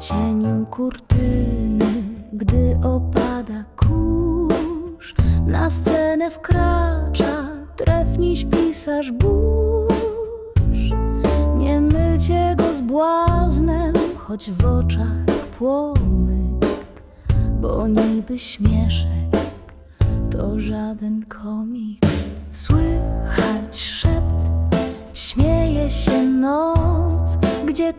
cieniu kurtyny, gdy opada kurz, na scenę wkracza trefniś pisarz burz. Nie mylcie go z błaznem, choć w oczach płomyk, bo niby śmieszek to żaden komik. Słychać szept, śmieje się noc, gdzie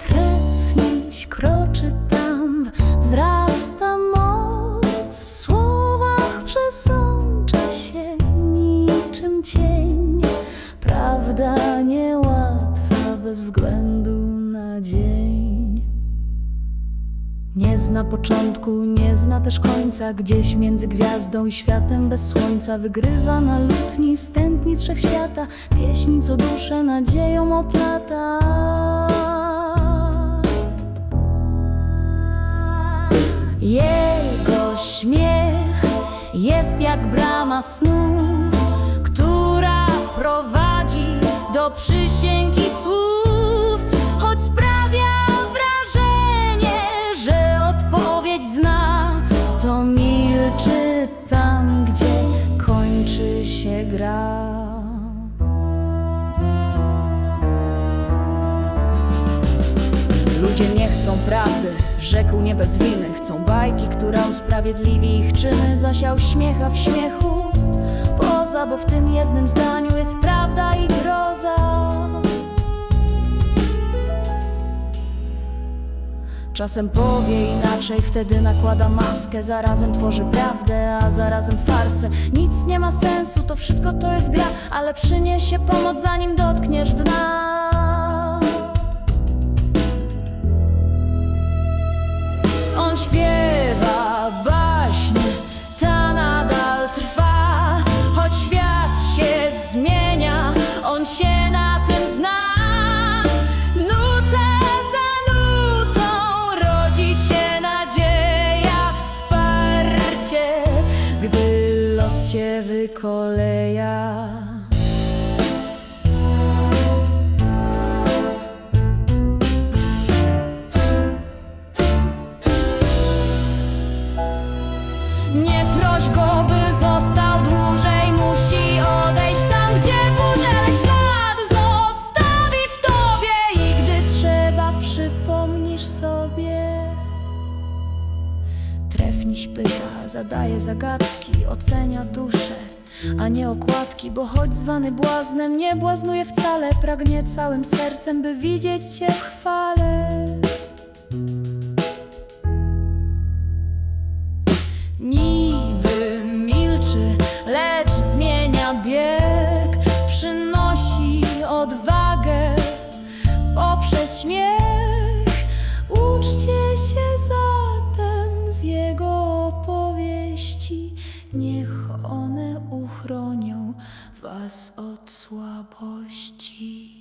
kroczy tam, wzrasta moc. W słowach przesącza się niczym cień, prawda niełatwa bez względu na dzień. Nie zna początku, nie zna też końca Gdzieś między gwiazdą i światem bez słońca Wygrywa na lutni, stętni trzech świata Pieśni, co duszę nadzieją oplata Jego śmiech jest jak brama snów Która prowadzi do przysięgi słów Ludzie nie chcą prawdy, rzekł nie bez winy. Chcą bajki, która usprawiedliwi ich czyny. Zasiał śmiecha w śmiechu. Poza Bo w tym jednym zdaniu jest prawda i groza. Czasem powie inaczej, wtedy nakłada maskę. Zarazem tworzy prawdę, a zarazem farsę. Nic nie ma sensu, to wszystko to jest gra. Ale przyniesie pomoc zanim dotkniesz dna On śpiewa baśnie, ta nadal trwa Choć świat się zmienia, on się na tym zna. Nutę za nutą rodzi się nadzieja Wsparcie, gdy los się wykoleja zadaje zagadki Ocenia duszę, a nie okładki Bo choć zwany błaznem, nie błaznuje wcale Pragnie całym sercem, by widzieć cię w chwale. Niby milczy, lecz zmienia bieg Przynosi odwagę poprzez śmiech. Uczcie się zatem z jego Niech one uchronią Was od słabości.